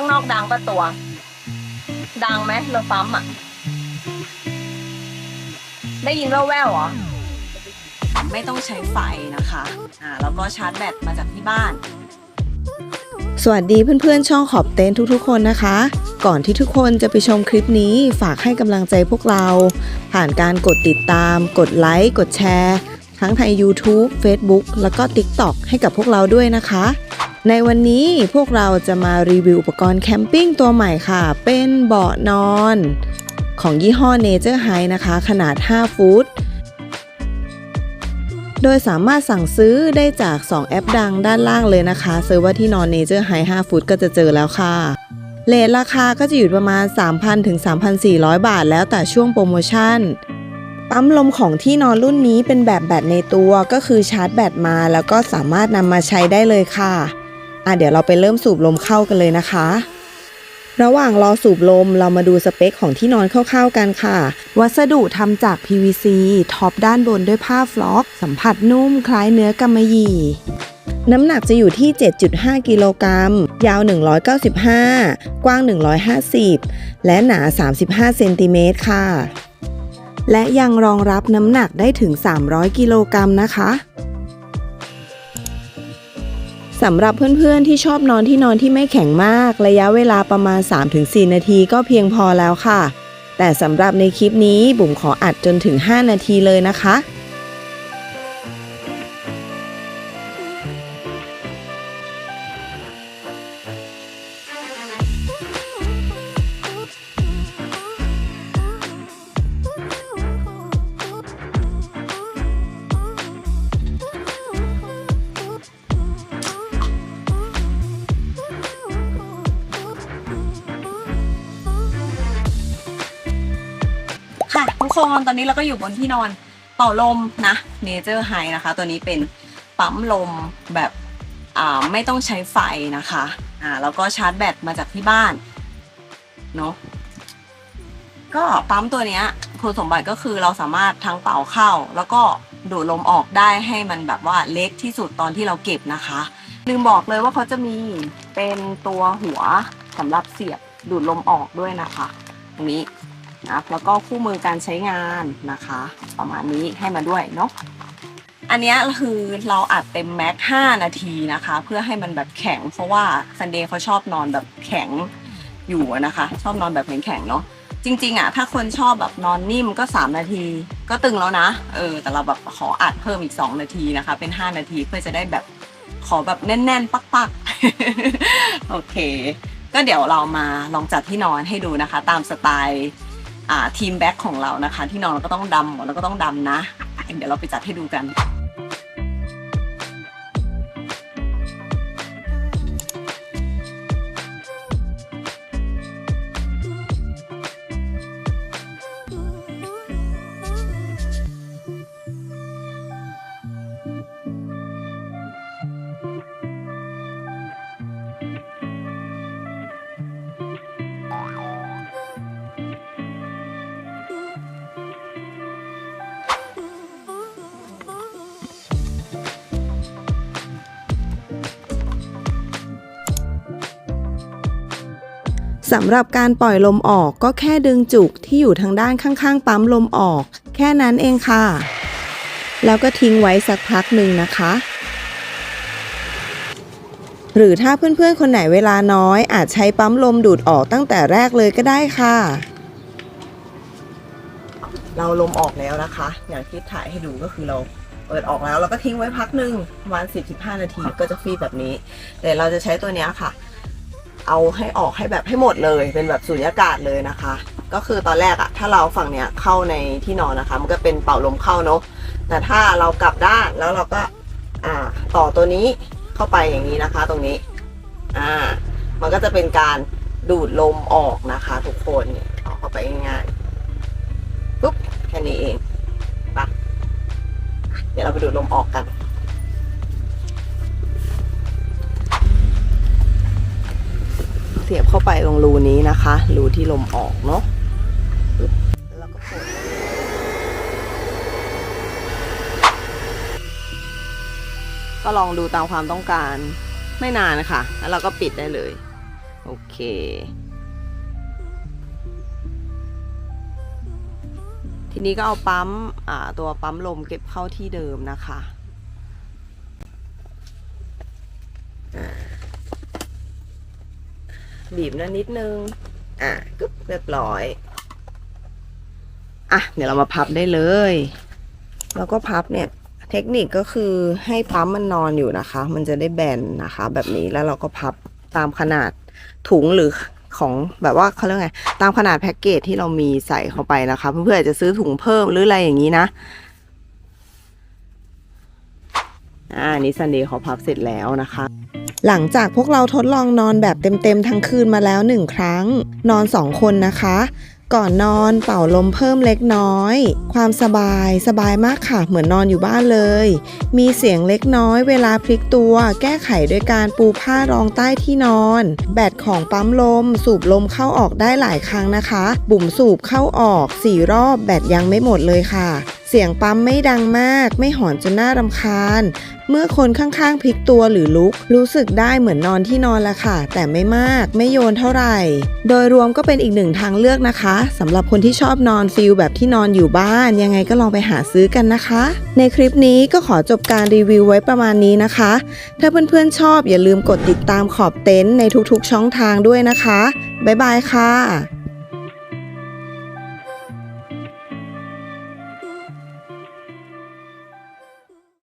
ข้างนอกดังปะตัว ดังไหมเรือปั๊มอะ ได้ยินแว่วๆเหรอ ไม่ต้องใช้ไฟนะคะ อ่าแล้วก็ชาร์จแบตมาจากที่บ้าน สวัสดีเพื่อนๆ ช่องขอบเต็นท์ทุกๆคนนะคะ ก่อนที่ทุกคนจะไปชมคลิปนี้ฝากให้กำลังใจพวกเรา ผ่านการกดติดตาม กดไลค์ กดแชร์ ทั้งทาง YouTube Facebook แล้วก็ TikTok ให้กับพวกเราด้วยนะคะ ในวันนี้พวกเราจะมารีวิวอุปกรณ์แคมปิ้งตัวใหม่ค่ะ เป็นเบาะนอนของยี่ห้อ Nature High นะคะ ขนาด 5 ฟุต โดยสามารถสั่งซื้อได้จาก 2 แอปดังด้านล่างเลยนะคะเซิร์ว่าที่นอน Nature High 5 ฟุตก็จะเจอแล้วค่ะเลทราคาก็จะอยู่ประมาณ 3,000 ถึง 3,400 บาทแล้วแต่ช่วงโปรโมชั่น ปั๊มลมของที่นอนรุ่นนี้เป็นแบบแบตในตัวก็คือชาร์จแบตมาแล้วก็สามารถนำมาใช้ได้เลยค่ะ อะเดี๋ยวเราไปเริ่มสูบลมเข้ากันเลยนะคะ ระหว่างรอสูบลมเรามาดูสเปคของที่นอนคร่าวๆกันค่ะ วัสดุทำจาก PVC ท็อปด้านบนด้วยผ้าฟล็อก สัมผัสนุ่มคล้ายเนื้อกำมะหยี่น้ำหนักจะอยู่ที่ 7.5 กิโลกรัม ยาว 195 กว้าง 150 และหนา 35 เซนติเมตรค่ะ และยังรองรับน้ำหนักได้ถึง 300 กิโลกรัมนะคะ สำหรับเพื่อนๆที่ชอบนอนที่นอนที่ไม่แข็งมาก ระยะเวลาประมาณ 3-4 นาทีก็เพียงพอแล้วค่ะ แต่สำหรับในคลิปนี้บุ๋มขออัดจนถึง 5 นาทีเลยนะคะ ค่ะทุกคนตอนนี้เราก็อยู่บนที่นอนเป่าลมนะ Nature High นะคะ ตัวนี้เป็นปั๊มลมแบบไม่ต้องใช้ไฟนะคะอ่าแล้วก็ชาร์จแบตมาจากที่บ้านเนาะก็ปั๊มตัวเนี้ยคุณสมบัติก็คือเราสามารถทั้งเป่าเข้า แล้วก็ดูดลมออกได้ให้มันแบบว่าเล็กที่สุดตอนที่เราเก็บนะคะ ลืมบอกเลยว่าเขาจะมีเป็นตัวหัวสำหรับเสียบดูดลมออกด้วยนะคะตรงนี้ นะแล้วก็คู่มือการใช้งานนะคะ ประมาณนี้ให้มาด้วยเนาะอันนี้คือเราอัดเต็มแม็ก5นาทีนะคะ เพื่อให้มันแบบแข็งเพราะว่าซันเดย์เขาชอบนอนแบบแข็งอยู่นะคะ ชอบนอนแบบแข็งๆเนาะจริงๆอะถ้าคนชอบแบบนอนนิ่มก็ 3 นาที ก็ตึงแล้วนะเออแต่เราแบบขออัดเพิ่มอีก 2 นาทีนะคะ เป็น 5 นาทีเพื่อจะได้แบบขอแบบแน่นๆ ปักๆ โอเค ก็เดี๋ยวเรามาลองจัดที่นอนให้ดูนะคะ ตามสไตล์ ทีมแบ็คของเรานะคะ ที่นอนเราก็ต้องดำหมดแล้วก็ต้องดำนะ เดี๋ยวเราไปจัดให้ดูกัน สำหรับการปล่อยลมออกก็แค่ดึงจุกที่อยู่ทางด้านข้างๆ ปั๊มลมออก แค่นั้นเองค่ะ แล้วก็ทิ้งไว้สักพักหนึ่งนะคะ หรือถ้าเพื่อนๆ คนไหนเวลาน้อย อาจใช้ปั๊มลมดูดออกตั้งแต่แรกเลยก็ได้ค่ะ เราลมออกแล้วนะคะ อย่างที่ถ่ายให้ดูก็คือเราเปิดออกแล้วเราก็ทิ้งไว้พักหนึ่งประมาณ10-15 นาทีก็จะฟีแบบนี้ แต่เราจะใช้ตัวนี้ค่ะ เอาให้ออกให้แบบให้หมดเลย เป็นแบบสูญญากาศเลยนะคะ ก็คือตอนแรกอะถ้าเราฝั่งเนี้ยเข้าในที่นอนนะคะ มันก็เป็นเป่าลมเข้าเนาะแต่ถ้าเรากลับด้านแล้วเราก็อ่าต่อตัวนี้เข้าไปอย่างนี้นะคะ ตรงนี้อ่ามันก็จะเป็นการดูดลมออกนะคะ ทุกคนเอาเข้าไปง่ายๆปุ๊บแค่นี้เองปะเดี๋ยวเราไปดูดลมออกกัน เสียบเข้าไปตรงรูนี้นะคะ รูที่ลมออกเนาะแล้วก็กดก็ลองดูตามความต้องการไม่นานค่ะ แล้วเราก็ปิดได้เลย โอเค ทีนี้ก็เอาปั๊มตัวปั๊มลมเก็บเข้าที่เดิมนะคะอ่า บีบนะนิดนึง อะกึบเรียบร้อย อะ เดี๋ยวเรามาพับได้เลย แล้วก็พับเนี่ย เทคนิคก็คือให้ปั๊มมันนอนอยู่นะคะ มันจะได้แบนนะคะ แบบนี้แล้วเราก็พับตามขนาดถุงหรือของแบบว่าเขาเรียกไง ตามขนาดแพ็กเกจที่เรามีใส่เข้าไปนะคะ เพื่อนๆอาจจะซื้อถุงเพิ่มหรืออะไรอย่างนี้นะอ่านี้ซันเดย์เขาพับเสร็จแล้วนะคะ หลังจากพวกเราทดลองนอนแบบเต็มๆทั้งคืนมาแล้วหนึ่งครั้ง นอนสองคนนะคะ ก่อนนอนเป่าลมเพิ่มเล็กน้อย ความสบายสบายมากค่ะ เหมือนนอนอยู่บ้านเลย มีเสียงเล็กน้อยเวลาพลิกตัว แก้ไขด้วยการปูผ้ารองใต้ที่นอน แบตของปั๊มลม สูบลมเข้าออกได้หลายครั้งนะคะ บุ่มสูบเข้าออก4รอบแบตยังไม่หมดเลยค่ะ เสียงปั๊มไม่ดังมาก ไม่หอนจนน่ารำคาญ เมื่อคนข้างๆพลิกตัวหรือลุก รู้สึกได้เหมือนนอนที่นอนละค่ะ แต่ไม่มาก ไม่โยนเท่าไหร่ โดยรวมก็เป็นอีกหนึ่งทางเลือกนะคะสำหรับคนที่ชอบนอนฟิลแบบที่นอนอยู่บ้าน ยังไงก็ลองไปหาซื้อกันนะคะ ในคลิปนี้ก็ขอจบการรีวิวไว้ประมาณนี้นะคะ ถ้าเพื่อนๆชอบอย่าลืมกดติดตามขอบเต็นท์ในทุกๆช่องทางด้วยนะคะบ๊ายบายค่ะ